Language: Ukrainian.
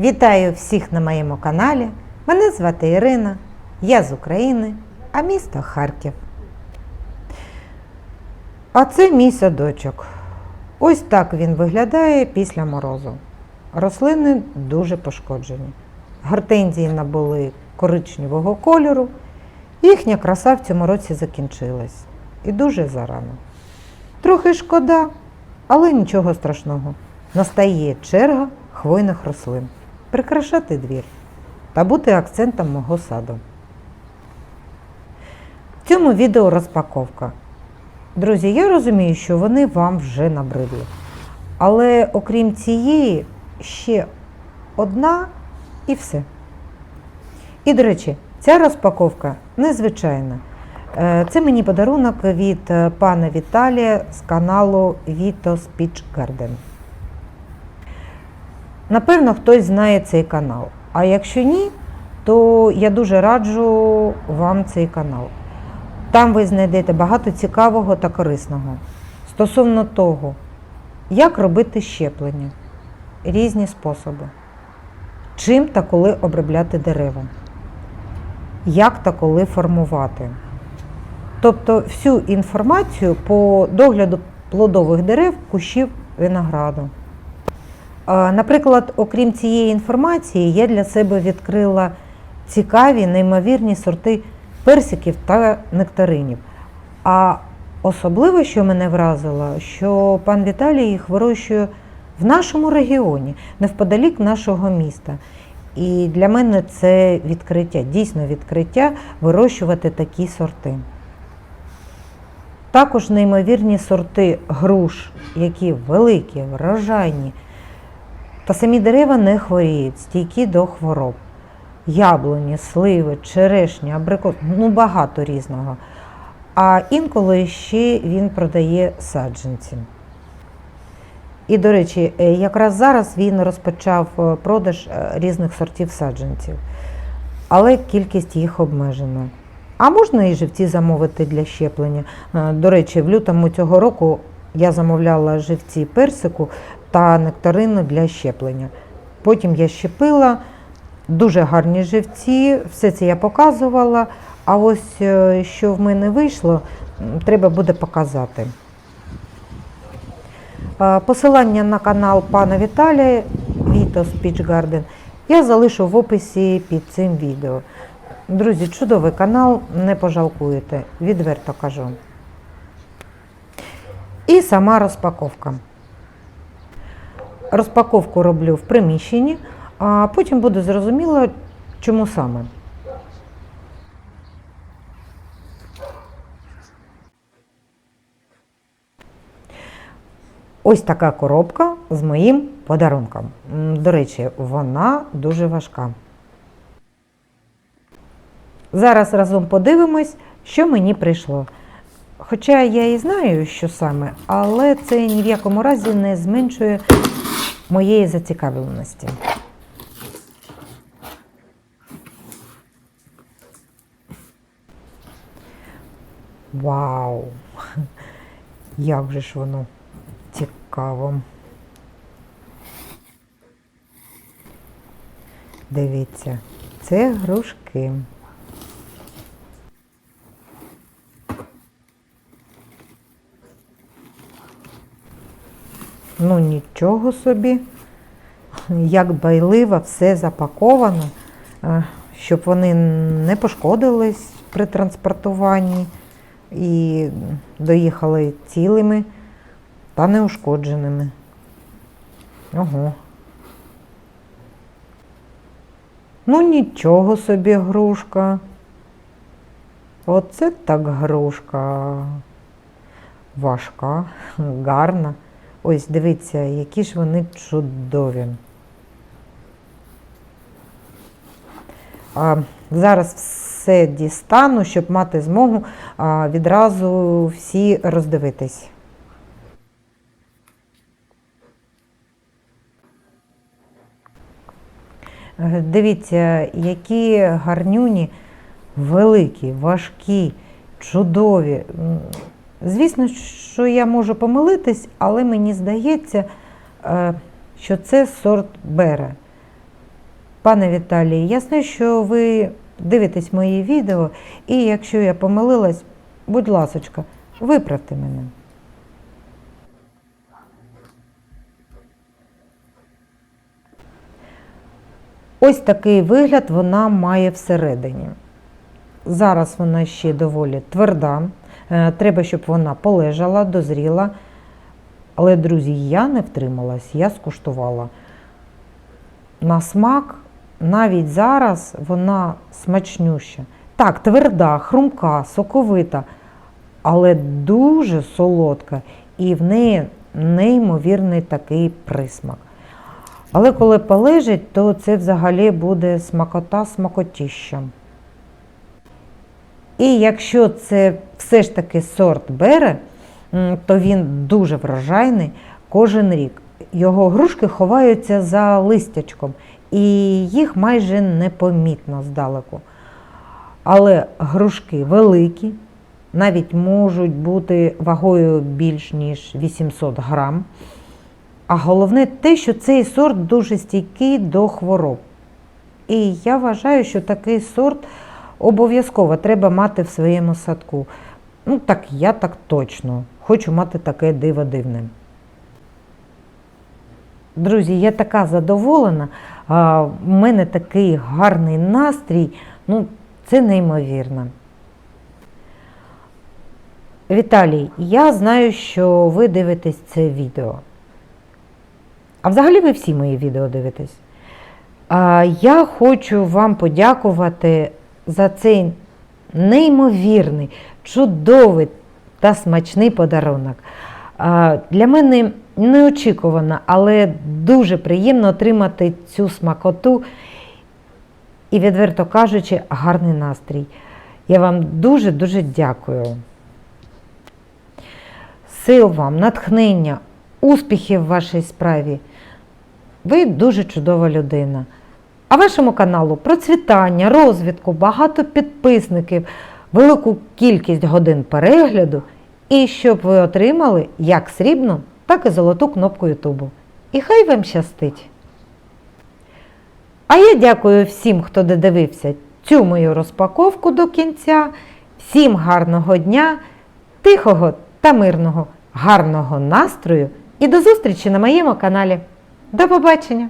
Вітаю всіх на моєму каналі. Мене звати Ірина, я з України, а місто Харків. А це мій садочок. Ось так він виглядає після морозу. Рослини дуже пошкоджені. Гортензії набули коричневого кольору. Їхня краса в цьому році закінчилась. І дуже зарано. Трохи шкода, але нічого страшного. Настає черга хвойних рослин. Прикрашати двір та бути акцентом мого саду. В цьому відео розпаковка. Друзі, я розумію, що вони вам вже набридли. Але окрім цієї, ще одна і все. І, до речі, ця розпаковка незвичайна. Е, Це мені подарунок від е, пана Віталія з каналу Vito Speech Garden. Напевно, хтось знає цей канал. А якщо ні, то я дуже раджу вам цей канал. Там ви знайдете багато цікавого та корисного стосовно того, як робити щеплення, різні способи, чим та коли обробляти дерева, як та коли формувати. Тобто всю інформацію по догляду плодових дерев, кущів винограду. Наприклад, окрім цієї інформації, я для себе відкрила цікаві, неймовірні сорти персиків та нектаринів. А особливо, що мене вразило, що пан Віталій їх вирощує в нашому регіоні, невподалік нашого міста. І для мене це відкриття, дійсно відкриття вирощувати такі сорти. Також неймовірні сорти груш, які великі, врожайні. Та самі дерева не хворіють, стійкі до хвороб. Яблуні, сливи, черешні, абрикос, ну багато різного. А інколи ще він продає саджанці. І, до речі, е, якраз зараз він розпочав е, продаж е, різних сортів саджанців, але кількість їх обмежена. А можна і живці замовити для щеплення. До речі, в лютому цього року я замовляла живці персику та нектарину для щеплення. Потім я щепила дуже гарні живці, все це я показувала. А ось е, що в мене вийшло, треба буде показати. Е, Посилання на канал пана Віталія Vito Speech Garden я залишу в описі під цим відео. Друзі, чудовий канал, не пожалкуєте, відверто кажу. І сама розпаковка. Розпаковку роблю в приміщенні, а потім буде зрозуміло, чому саме. Ось така коробка з моїм подарунком. До речі, вона дуже важка. Зараз разом подивимось, що мені прийшло. Хоча я і знаю, що саме, але це ні в якому разі не зменшує моєї зацікавленості. Вау! Як же ж воно цікаво. Дивіться, це грушки. Ну нічого собі, як байливо все запаковано, е, щоб вони не пошкодились при транспортуванні і доїхали цілими та неушкодженими. Ого. Ну нічого собі грушка. Оце так грушка. Важка, гарна. Ось дивіться, які ж вони чудові. А, зараз все дістану, щоб мати змогу а, відразу всі роздивитись. Е, Дивіться, які гарнюні, великі, важкі, чудові. Звісно, що я можу помилитись, але мені здається, е, що це сорт бере. Пане Віталій, я знаю, що ви дивитесь мої відео, і якщо я помилилась, будь ласочка, виправте мене. Ось такий вигляд вона має всередині. Зараз вона ще доволі тверда. Е, Треба, щоб вона полежала, дозріла. Але, друзі, я не втрималась, я скуштувала. На смак навіть зараз вона смачнюща. Так, тверда, хрумка, соковита, але дуже солодка. І в неї неймовірний такий присмак. Але коли полежить, то це взагалі буде смакота смакотіща. І якщо це все ж таки сорт бере, то він дуже врожайний кожен рік. Його грушки ховаються за листячком, і їх майже непомітно здалеку. Але грушки великі, навіть можуть бути вагою більш ніж 800 грам. А головне те, що цей сорт дуже стійкий до хвороб. І я вважаю, що такий сорт обов'язково треба мати в своєму садку. Ну, так я так точно. Хочу мати таке диво дивне. Друзі, я така задоволена. А, У мене такий гарний настрій. Ну, це неймовірно. Віталій, я знаю, що ви дивитесь це відео. А взагалі ви всі мої відео дивитесь. А, Я хочу вам подякувати за цей неймовірний, чудовий та смачний подарунок. Для мене неочікувано, але дуже приємно отримати цю смакоту і, відверто кажучи, гарний настрій. Я вам дуже-дуже дякую. Сил вам, натхнення, успіхів в вашій справі. Ви дуже чудова людина. А вашому каналу процвітання, розвитку, багато підписників, велику кількість годин перегляду і щоб ви отримали як срібну, так і золоту кнопку Ютубу. І хай вам щастить! А я дякую всім, хто додивився цю мою розпаковку до кінця. Всім гарного дня, тихого та мирного, гарного настрою і до зустрічі на моєму каналі. До побачення!